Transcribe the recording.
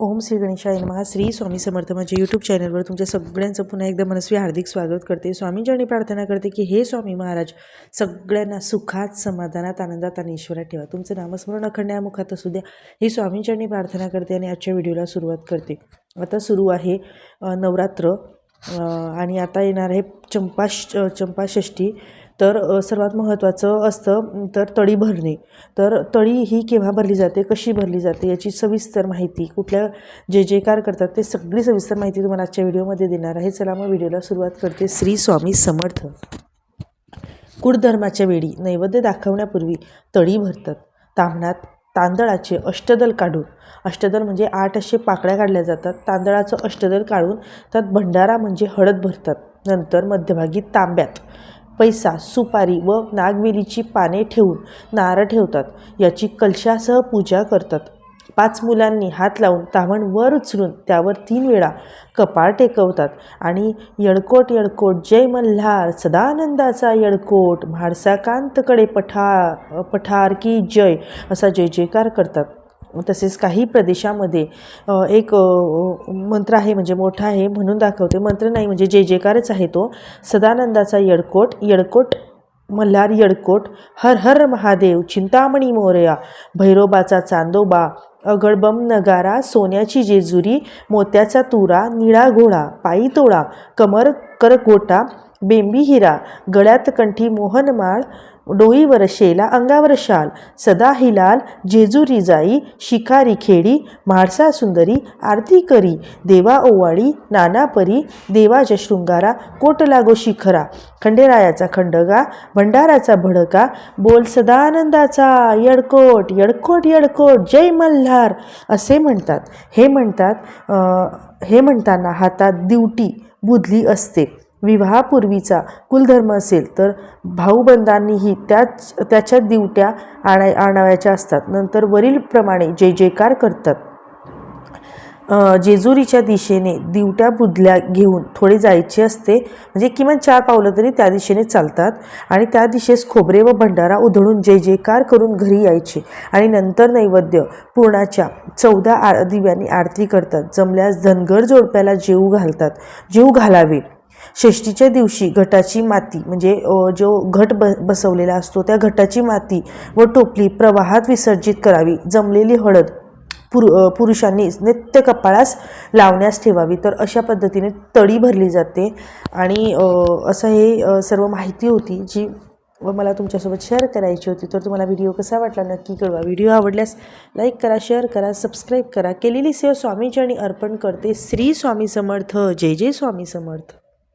ओम श्री गणेशाय नमः. श्री स्वामी समर्थ माझ्या यूट्यूब चॅनलवर तुमच्या सगळ्यांचं पुन्हा एकदा मनस्वी हार्दिक स्वागत करते. स्वामींच्या प्रार्थना करते की हे स्वामी महाराज सगळ्यांना सुखात समाधानात आनंदात आणि ईश्वरात ठेवा. तुमचं नामस्मरण अखंड्या मुखात असू द्या. ही स्वामींच्या प्रार्थना करते आणि आजच्या व्हिडिओला सुरुवात करते. आता सुरू आहे नवरात्र आणि आता येणार आहे चंपाश चंपाषष्ठी. तर सर्वात महत्त्वाचं असतं तर तळी भरणे. तर तळी ही केव्हा भरली जाते कशी भरली जाते याची सविस्तर माहिती कुठल्या जे जे कार करतात ते सगळी सविस्तर माहिती तुम्हाला आजच्या व्हिडिओमध्ये देणार आहे. चला मग व्हिडिओला सुरुवात करते श्री स्वामी समर्थ. कुळधर्माच्या वेळी नैवेद्य दाखवण्यापूर्वी तळी भरतात. तांबणात तांदळाचे अष्टदल काढून अष्टदल म्हणजे आठ असे पाकळ्या काढल्या जातात तांदळाचं अष्टदल काढून त्यात भंडारा म्हणजे हळद भरतात. नंतर मध्यभागी तांब्यात पैसा सुपारी व नागवेलीची पाने ठेवून नारळ ठेवतात. याची कलशासह पूजा करतात. पाच मुलांनी हात लावून तावण वर उचलून त्यावर तीन वेळा कपाळ टेकवतात आणि येळकोट येळकोट जय मल्हार सदानंदाचा येळकोट म्हाडसाकांतकडे पठा पठार की जय असा जय जयकार करतात. तसेच काही प्रदेशामध्ये एक मंत्र आहे म्हणजे मोठा आहे म्हणून दाखवते. मंत्र नाही म्हणजे जे जेकारच आहे तो सदानंदाचा यडकोट यडकोट मल्हार यडकोट हर हर महादेव चिंतामणी मोरया भैरोबाचा चांदोबा अगडबम नगारा सोन्याची जेजुरी मोत्याचा तुरा निळा घोडा पायी तोळा कमर करकोटा बेंबी हिरा गळ्यात कंठी मोहनमाळ डोईवर शेला अंगावर शाल सदा हिलाल जेजुरी जाई शिकारी खेडी म्हाडसा सुंदरी आरती करी देवा ओवाळी नाना परी देवाच्या शृंगारा कोट लागो शिखरा खंडेरायाचा खंडगा भंडाराचा भडका बोल सदानंदाचा यडकोट यडकोट यडकोट जय मल्हार असे म्हणतात. हे म्हणतात हे म्हणताना हातात दिवटी बुधली असते. विवाहापूर्वीचा कुलधर्म असेल तर भाऊबंधांनीही त्याच त्याच्या दिवट्या आणा आणाव्याच्या असतात. नंतर वरीलप्रमाणे जय जयकार करतात. जेजुरीच्या दिशेने दिवट्या बुधल्या घेऊन थोडे जायचे असते. म्हणजे किमान चार पावलं तरी त्या दिशेने चालतात आणि त्या दिशेस खोबरे व भंडारा उधळून जय जयकार करून घरी यायचे आणि नंतर नैवेद्य पूर्णाच्या चौदा आ दिव्यांनी आरती करतात. जमल्यास धनगर जोडप्याला जेऊ घालतात. जेऊ घालावे. षष्टीच्या दिवशी घटाची माती म्हणजे जो घट ब बसवलेला असतो त्या घटाची माती व टोपली प्रवाहात विसर्जित करावी. जमलेली हळद पुरु पुरुषांनी नित्य कपाळास लावण्यास ठेवावी. तर अशा पद्धतीने तळी भरली जाते. आणि असं हे सर्व माहिती होती जी व मला तुमच्यासोबत शेअर करायची होती. तर तुम्हाला व्हिडिओ कसा वाटला नक्की कळवा. व्हिडिओ आवडल्यास लाईक करा शेअर करा सबस्क्राईब करा. केलेली सेवा स्वामीचरणी अर्पण करते श्री स्वामी समर्थ. जय जय स्वामी समर्थ.